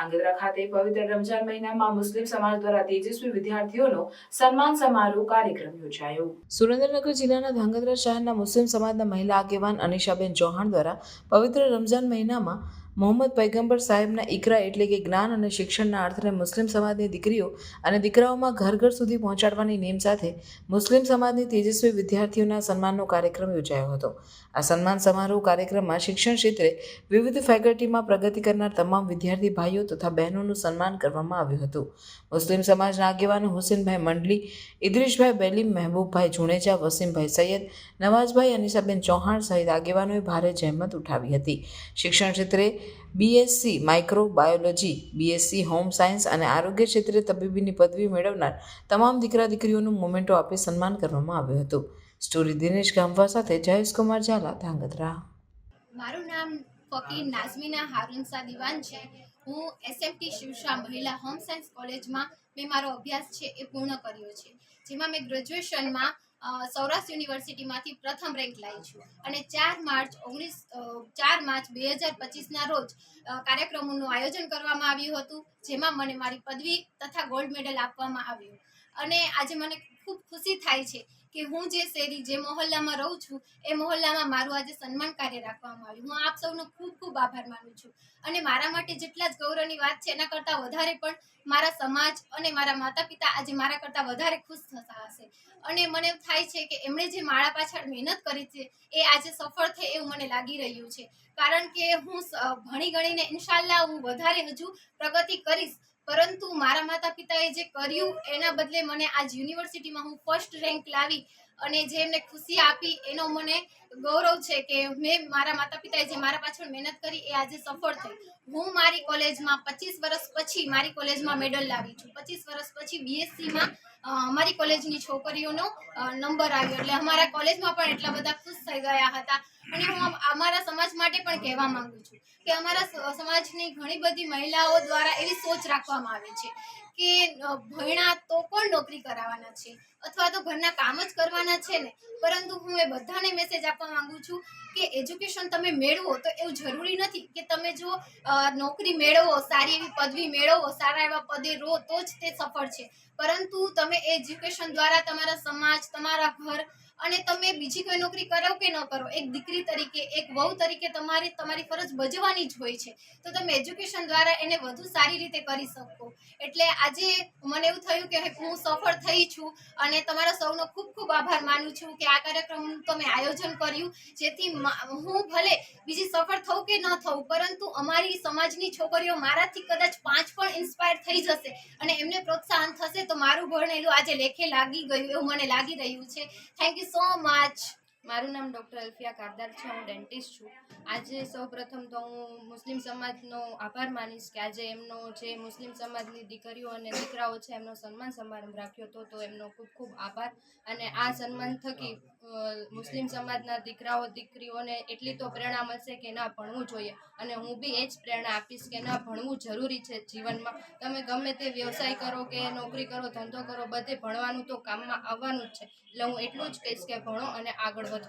ધાંગધ્રા ખાતે પવિત્ર રમજાન મહિનામાં મુસ્લિમ સમાજ દ્વારા તેજસ્વી વિદ્યાર્થીઓનો સન્માન સમારોહ કાર્યક્રમ યોજાયો. સુરેન્દ્રનગર જિલ્લાના ધ્રાંગધ્રા શહેરના મુસ્લિમ સમાજના મહિલા આગેવાન અનિશાબેન ચૌહાણ દ્વારા પવિત્ર રમજાન મહિનામાં મોહમ્મદ પૈગંબર સાહેબના ઇકરા એટલે કે જ્ઞાન અને શિક્ષણના અર્થને મુસ્લિમ સમાજની દીકરીઓ અને દીકરાઓમાં ઘર ઘર સુધી પહોંચાડવાની નેમ સાથે મુસ્લિમ સમાજની તેજસ્વી વિદ્યાર્થીઓના સન્માનનો કાર્યક્રમ યોજાયો હતો. આ સન્માન સમારોહ કાર્યક્રમમાં શિક્ષણ ક્ષેત્રે વિવિધ ફેકલ્ટીમાં પ્રગતિ કરનાર તમામ વિદ્યાર્થી ભાઈઓ તથા બહેનોનું સન્માન કરવામાં આવ્યું હતું. મુસ્લિમ સમાજના આગેવાનો હુસેનભાઈ મંડલી, ઇદ્રીશભાઈ બેલીમ, મહેબૂબભાઈ જુણેજા, વસીમભાઈ સૈયદ, નવાઝભાઈ અનિસાબેન ચૌહાણ સહિત આગેવાનોએ ભારે જહેમત ઉઠાવી હતી. શિક્ષણ ક્ષેત્રે BSc microbiology BSc home science અને આરોગ્ય ક્ષેત્રે તબીબીની પદવી મેળવનાર તમામ દીકરા દીકરીઓનું મોમેન્ટો આપી સન્માન કરવામાં આવ્યું હતું. સ્ટોરી દિનેશ ગામવા સાથે જયેશ કુમાર ઝાલા, ધાંગધ્રા. મારું નામ ફકીર નાઝમીના હારુનસા દિવાન છે. હું એસએમટી શિવશા મહિલા હોમ સાયન્સ કોલેજમાં મેં મારો અભ્યાસ છે એ પૂર્ણ કર્યો છે. જેમાં મેં ગ્રેજ્યુએશનમાં સૌરાષ્ટ્ર યુનિવર્સિટીમાંથી પ્રથમ રેન્ક લાવી છું. અને ચાર માર્ચ ઓગણીસ ચાર માર્ચ બે હજાર પચીસના રોજ કાર્યક્રમોનું આયોજન કરવામાં આવ્યું હતું, જેમાં મને મારી પદવી તથા ગોલ્ડ મેડલ આપવામાં આવ્યું. અને આજે મને ખૂબ ખુશી થાય છે કે હું જે શેરી, જે મહોલ્લામાં રહું છું, એ મહોલ્લામાં મારું આજે સન્માન કાર્ય રાખવામાં આવ્યું. હું આપ સૌનો ખૂબ ખૂબ આભાર માનું છું. અને મારા માટે જેટલા જ ગૌરવની વાત છે, એના કરતાં વધારે પણ મારા સમાજ અને મારા માતા પિતા આજે મારા કરતાં વધારે ખુશ થતા હશે અને મને થાય છે કે એમણે જે મારા પાછળ મહેનત કરી છે, એ આજે સફળ થાય એવું મને લાગી રહ્યું છે. કારણ કે હું ભણી ગણીને ઇન્શાલ્લાહ હું વધારે હજુ પ્રગતિ કરીશ પરંતુ મારા માતા પિતાએ જે કર્યું, એના બદલે મને આજ યુનિવર્સિટીમાં હું ફર્સ્ટ રેન્ક લાવી અને જે એમને ખુશી આપી, એનો મને ગૌરવ છે કે મેં મારા માતા પિતાએ જે મારા પાછળ મહેનત કરી, એ આજે સફળ થઈ. હું મારી કોલેજમાં પચીસ વર્ષ પછી મારી કોલેજમાં મેડલ લાવી છું. પચીસ વર્ષ પછી બીએસસીમાં અમારી કોલેજની છોકરીઓનો નંબર આવ્યો. એટલે અમારા કોલેજમાં પણ એટલા બધા ખુશ થઈ ગયા હતા. અને હું અમારા સમાજ માટે પણ કહેવા માંગુ છું કે અમારા સમાજની ઘણી બધી મહિલાઓ દ્વારા એવી સોચ રાખવામાં આવે છે કે ભણ્યા તો પણ નોકરી કરાવવાના છે? અથવા તો ઘરના કામ જ કરવાના છે ને? પરંતુ હું એ બધાને મેસેજ આપવા માંગુ છું કે એજ્યુકેશન તમે મેળવો તો એવું જરૂરી નથી કે તમે જો નોકરી મેળવો, સારી એવી પદવી મેળવો, સારા એવા પદે રહો તો જ તે સફળ છે. પરંતુ તમે એજ્યુકેશન દ્વારા તમારા સમાજ, તમારા ઘર અને તમે બીજી કોઈ નોકરી કરો કે ન કરો, એક દીકરી તરીકે, એક વહુ તરીકે તમારે, તમારી ફરજ ભજવાની જ હોય છે. તો તમે એજ્યુકેશન દ્વારા એને વધુ સારી રીતે કરી શકો. એટલે આજે મને એવું થયું કે હું સફળ થઈ છું અને તમારા સૌનો ખૂબ ખૂબ આભાર માનું છું કે આ કાર્યક્રમનું તમે આયોજન કર્યું, જેથી હું ભલે બીજી સફળ થઉં કે ન થઉં, પરંતુ અમારી સમાજની છોકરીઓ મારાથી કદાચ પાંચ ઇન્સ્પાયર થઈ જશે અને એમને પ્રોત્સાહન થશે તો મારું ભણેલું આજે લેખે લાગી ગયું એવું મને લાગી રહ્યું છે. થેન્ક યુ સો મચ મારું નામ ડૉક્ટર અલ્ફિયા કારદાર છે, હું ડેન્ટિસ્ટ છું. આજે સૌ પ્રથમ તો હું મુસ્લિમ સમાજનો આભાર માનીશ કે આજે એમનો જે મુસ્લિમ સમાજની દીકરીઓ અને દીકરાઓ છે, એમનો સન્માન સમારંભ રાખ્યો હતો, તો એમનો ખૂબ ખૂબ આભાર. અને આ સન્માન થકી મુસ્લિમ સમાજના દીકરાઓ, દીકરીઓને એટલી તો પ્રેરણા મળશે કે ના ભણવું જોઈએ. અને હું બી એ જ પ્રેરણા આપીશ કે ના ભણવું જરૂરી છે જીવનમાં. તમે ગમે તે વ્યવસાય કરો કે નોકરી કરો, ધંધો કરો, બધે ભણવાનું તો કામમાં આવવાનું જ છે. એટલે હું એટલું જ કહીશ કે ભણો અને આગળ વધો.